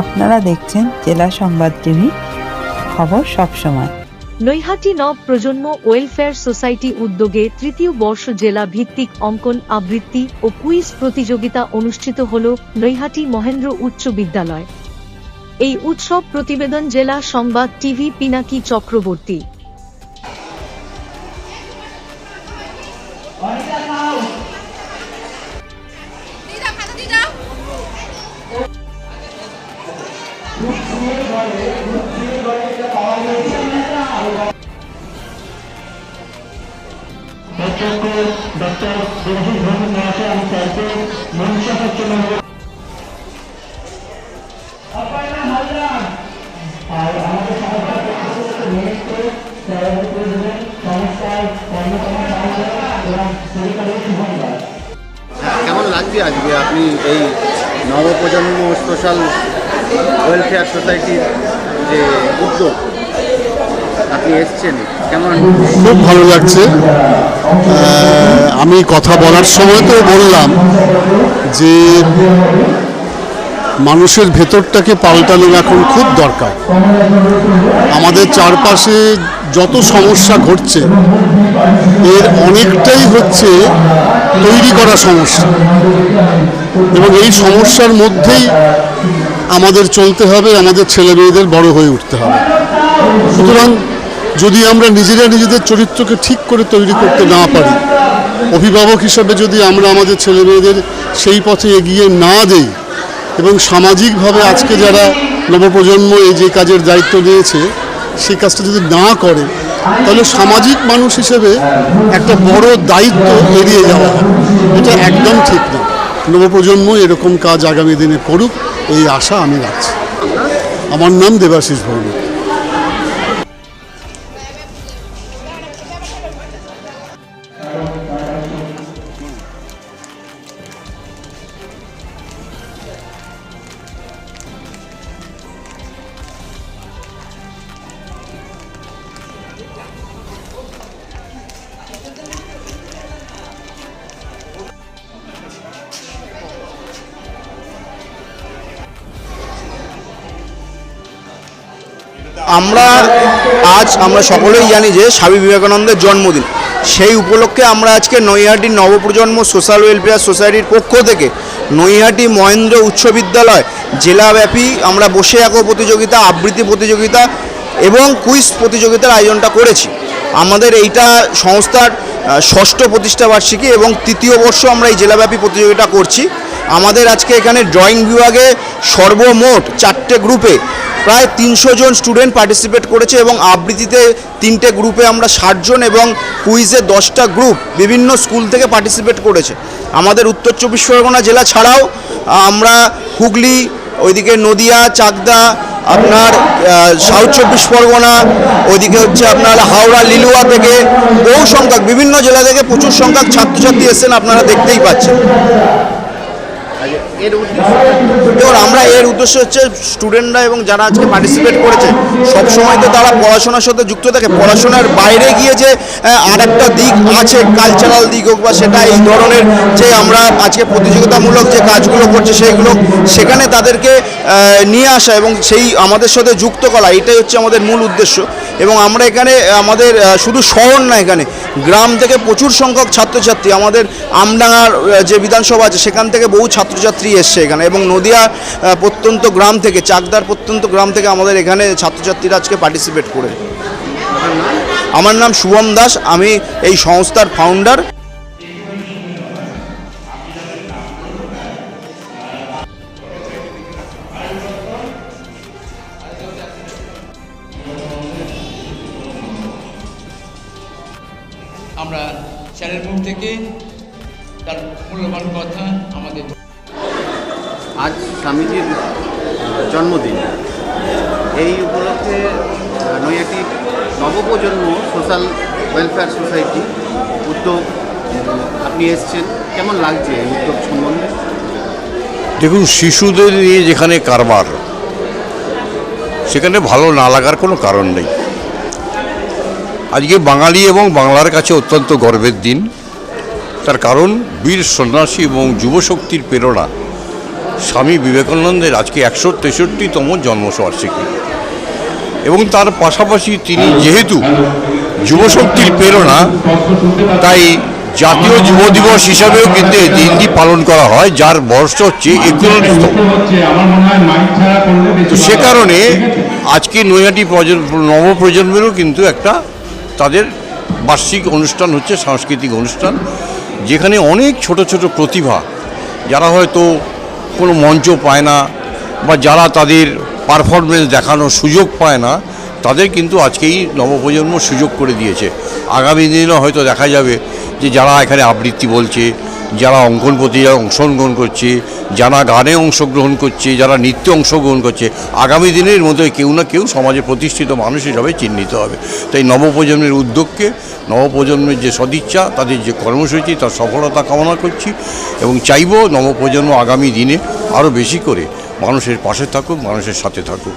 আপনারা দেখছেন জেলা সংবাদ টিভি খবর সবসময় নৈহাটি নব প্রজন্ম ওয়েলফেয়ার সোসাইটি উদ্যোগে তৃতীয় বর্ষ জেলা ভিত্তিক অঙ্কন আবৃত্তি ও কুইজ প্রতিযোগিতা অনুষ্ঠিত হল নৈহাটি মহেন্দ্র উচ্চ বিদ্যালয়। এই উৎসব প্রতিবেদন জেলা সংবাদ টিভি পিনাকি চক্রবর্তী। কেমন লাগছে আজকে আপনি এই নবপ্রজন্ম সোশ্যাল ওয়েলফেয়ার সোসাইটির যে উদ্যোগ? আপনি এসছেন খুব ভালো লাগছে। আমি কথা বলার সময় তো বললাম যে মানুষের ভেতরটাকে পাল্টানো এখন খুব দরকার। আমাদের চারপাশে যত সমস্যা ঘটছে, এর অনেকটাই হচ্ছে তৈরি করা সমস্যা। এবং এই সমস্যার মধ্যেই আমাদের চলতে হবে, আমাদের ছেলে মেয়েদের বড় হয়ে উঠতে হবে। সুতরাং যদি আমরা নিজেরা নিজেদের চরিত্রকে ঠিক করে তৈরি করতে না পারি, অভিভাবক হিসাবে যদি আমরা আমাদের ছেলে মেয়েদের সেই পথে এগিয়ে না দেই এবং সামাজিকভাবে আজকে যারা নবপ্রজন্ম এই যে কাজের দায়িত্ব নিয়েছে, সেই কাজটা যদি না করে, তাহলে সামাজিক মানুষ হিসেবে একটা বড় দায়িত্ব এড়িয়ে যাওয়া এটা একদম ঠিক না। নবপ্রজন্ম এরকম কাজ আগামী দিনে করুক, এই আশা আমি রাখছি। আমার নাম দেবাশিস ভৌমিক। আমরা আজ আমরা সকলেই জানি যে স্বামী বিবেকানন্দের জন্মদিন। সেই উপলক্ষে আমরা আজকে নৈহাটি নবপ্রজন্ম সোশ্যাল ওয়েলফেয়ার সোসাইটির পক্ষ থেকে নৈহাটি মহেন্দ্র উচ্চ বিদ্যালয় জেলাব্যাপী আমরা বসে আঁকো প্রতিযোগিতা, আবৃত্তি প্রতিযোগিতা এবং কুইজ প্রতিযোগিতার আয়োজনটা করেছি। আমাদের এইটা সংস্থার ষষ্ঠ প্রতিষ্ঠা বার্ষিকী এবং তৃতীয় বর্ষ আমরা এই জেলাব্যাপী প্রতিযোগিতা করছি। আমাদের আজকে এখানে ড্রয়িং বিভাগে সর্বমোট চারটে গ্রুপে প্রায় তিনশো জন স্টুডেন্ট পার্টিসিপেট করেছে এবং আবৃত্তিতে তিনটে গ্রুপে আমরা ষাটজন এবং কুইজে দশটা গ্রুপ বিভিন্ন স্কুল থেকে পার্টিসিপেট করেছে। আমাদের উত্তর চব্বিশ পরগনা জেলা ছাড়াও আমরা হুগলি, ওইদিকে নদিয়া, চাকদা, আপনার সাউথ চব্বিশ পরগনা, ওইদিকে হচ্ছে আপনার হাওড়া, লিলুয়া থেকে বহু সংখ্যক, বিভিন্ন জেলা থেকে প্রচুর সংখ্যক ছাত্রছাত্রী এসেছেন, আপনারা দেখতেই পাচ্ছেন। এর উদ্দেশ্য আমরা এর উদ্দেশ্য হচ্ছে স্টুডেন্টরা এবং যারা আজকে পার্টিসিপেট করেছে সব সময় তো তারা পড়াশোনার সাথে যুক্ত থাকে। পড়াশোনার বাইরে গিয়ে যে আর একটা দিক আছে কালচারাল দিক হোক বা সেটা, এই ধরনের যে আমরা আজকে প্রতিযোগিতামূলক যে কাজগুলো করছে সেইগুলো সেখানে তাদেরকে নিয়ে আসা এবং সেই আমাদের সাথে যুক্ত করা, এটাই হচ্ছে আমাদের মূল উদ্দেশ্য। এবং আমরা এখানে, আমাদের শুধু শহর না এখানে গ্রাম থেকে প্রচুর সংখ্যক ছাত্রছাত্রী, আমাদের আমডাঙার যে বিধানসভা আছে, সেখান থেকে বহু ছাত্রছাত্রী এসছে এখানে এবং নদিয়া প্রত্যন্ত গ্রাম থেকে, চাকদার প্রত্যন্ত গ্রাম থেকে আমাদের এখানে ছাত্রছাত্রীরা আজকে পার্টিসিপেট করে। আমার নাম শুভম দাস, আমি এই সংস্থার ফাউন্ডার আমরা স্যারের মুখ থেকে তার মূল্যবান কথা আমাদের আজ স্বামীজির জন্মদিন। এই উপলক্ষে Naihati Nabaprajanma social welfare society উদ্যোগ আপনি এসছেন। কেমন লাগছে এই উদ্যোগ সম্বন্ধে? দেখুন শিশুদের নিয়ে যেখানে কারবার সেখানে ভালো না লাগার কোনো কারণ নেই। আজকে বাঙালি এবং বাংলার কাছে অত্যন্ত গর্বের দিন। তার কারণ বীর সন্ন্যাসী এবং যুবশক্তির প্রেরণা স্বামী বিবেকানন্দের আজকে একশো তেষট্টিতম জন্মবার্ষিকী। এবং তার পাশাপাশি তিনি যেহেতু যুবশক্তির প্রেরণা, তাই জাতীয় যুব দিবস হিসাবেও কিন্তু এই দিনটি পালন করা হয়, যার বর্ষ হচ্ছে একচল্লিশতম তো সে কারণে আজকে নৈহাটি প্রজ- নবপ্রজন্মেরও কিন্তু একটা তাদের বার্ষিক অনুষ্ঠান হচ্ছে সাংস্কৃতিক অনুষ্ঠান, যেখানে অনেক ছোট ছোট প্রতিভা, যারা হয়তো কোনো মঞ্চ পায় না বা যারা তাদের পারফরমেন্স দেখানোর সুযোগ পায় না, তাদের কিন্তু আজকেই নবপ্রজন্ম সুযোগ করে দিয়েছে। আগামী দিনে হয়তো দেখা যাবে যে যারা এখানে আবৃত্তি বলছে যারা অঙ্কন প্রতিযোগিতায় অংশগ্রহণ করছে যারা গানে অংশগ্রহণ করছে যারা নৃত্যে অংশগ্রহণ করছে আগামী দিনের মধ্যে কেউ না কেউ সমাজে প্রতিষ্ঠিত মানুষ হিসাবে চিহ্নিত হবে। তাই নবপ্রজন্মের উদ্যোগকে নবপ্রজন্মের যে সদিচ্ছা তাদের যে কর্মসূচি তার সফলতা কামনা করছি এবং চাইব নবপ্রজন্ম আগামী দিনে আরও বেশি করে মানুষের পাশে থাকুক মানুষের সাথে থাকুক।